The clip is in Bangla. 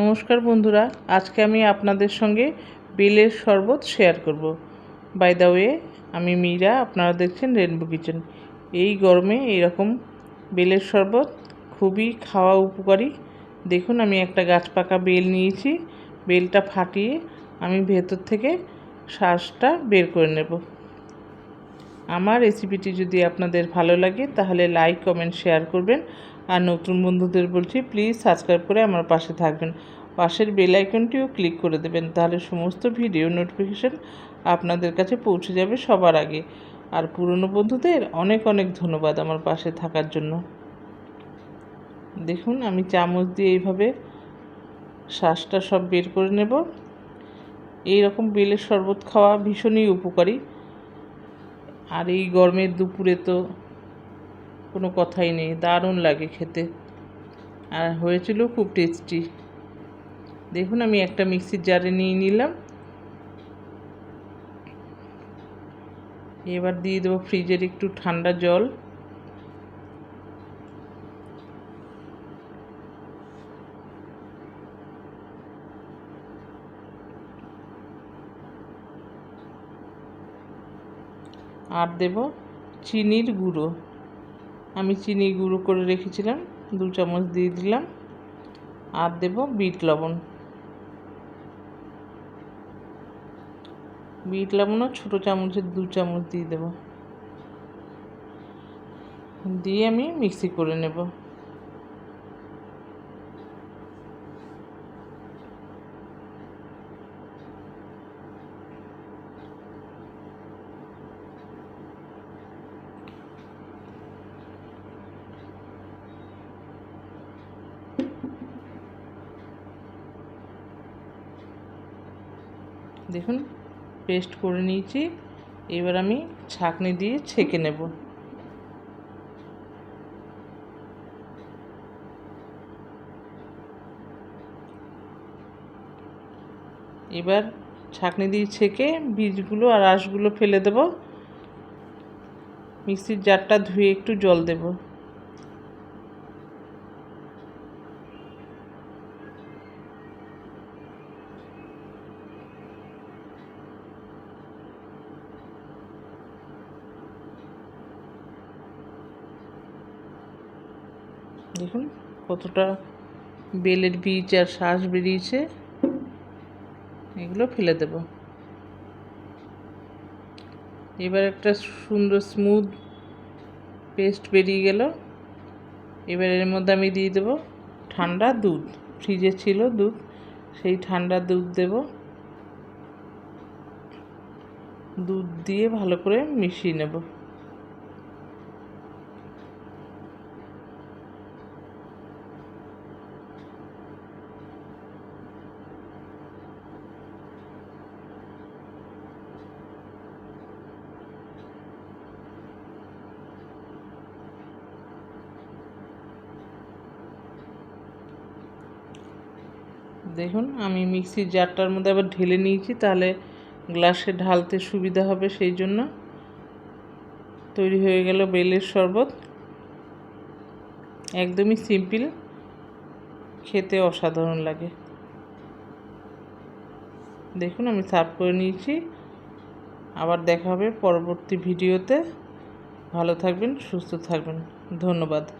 নমস্কার বন্ধুরা, আজকে আমি আপনাদের সঙ্গে বেলের শরবত শেয়ার করব। বাই দ্য ওয়ে আমি মীরা, আপনারা দেখছেন রেনবো কিচেন এই গরমে এরকম বেলের শরবত খুবই খাওয়া উপকারী। দেখুন, আমি একটা গাছ পাকা বেল নিয়েছি, বেলটা ফাটিয়ে আমি ভেতর থেকে শ্বাসটা বের করে নেব। আমার রেসিপিটি যদি আপনাদের ভালো লাগে, তাহলে লাইক কমেন্ট শেয়ার করবেন। আর নতুন বন্ধুদের বলছি প্লিজ সাবস্ক্রাইব করে আমার পাশে থাকবেন। পাশের বেল আইকনটিও ক্লিক করে দেবেন, তাহলে সমস্ত ভিডিও নোটিফিকেশান আপনাদের কাছে পৌঁছে যাবে সবার আগে। আর পুরনো বন্ধুদের অনেক অনেক ধন্যবাদ আমার পাশে থাকার জন্য। দেখুন, আমি চামচ দিয়ে এইভাবে শ্বাসটা সব বের করে নেব। এই রকম বেলের শরবত খাওয়া ভীষণই উপকারী। আর এই গরমের দুপুরে তো কোনো কথাই নেই, দারুণ লাগে খেতে। আর হয়েছিল খুব টেস্টি দেখুন, আমি একটা মিক্সির জারে নিয়ে নিলাম। এবার দিয়ে দেবো ফ্রিজের একটু ঠান্ডা জল। আর দেব চিনির গুঁড়ো। আমি চিনি গুঁড়ো করে রেখেছিলাম, দু চামচ দিয়ে দিলাম। আর দেব বিট লবণ। বিট লবণও ছোটো চামচের দু চামচ দিয়ে দেব। দিয়ে আমি মিক্সি করে নেব। দেখুন পেস্ট করে নিয়েছি। এবার আমি ছাঁকনি দিয়ে ছেঁকে নেব। এবার ছাঁকনি দিয়ে ছেঁকে বীজগুলো আর আঁশগুলো ফেলে দেব। মিক্সির জারটা ধুয়ে একটু জল দেবো। দেখুন কতটা বেলের বীজ আর শ্বাস বেরিয়েছে। এগুলো ফেলে দেব। এবার একটা সুন্দর স্মুথ পেস্ট বেরিয়ে গেল। এবার এর মধ্যে আমি দিয়ে দেব ঠান্ডা দুধ। ফ্রিজে ছিল দুধ, সেই ঠান্ডা দুধ দেব। দুধ দিয়ে ভালো করে মিশিয়ে নেব। দেখুন, আমি মিক্সির জারটার মধ্যে আবার ঢেলে নিয়েছি, তাহলে গ্লাসে ঢালতে সুবিধা হবে সেই জন্য। তৈরি হয়ে গেল বেলের শরবত। একদমই সিম্পল, খেতে অসাধারণ লাগে। দেখুন, আমি সার্ভ করে নিয়েছি। আবার দেখা হবে পরবর্তী ভিডিওতে। ভালো থাকবেন, সুস্থ থাকবেন। ধন্যবাদ।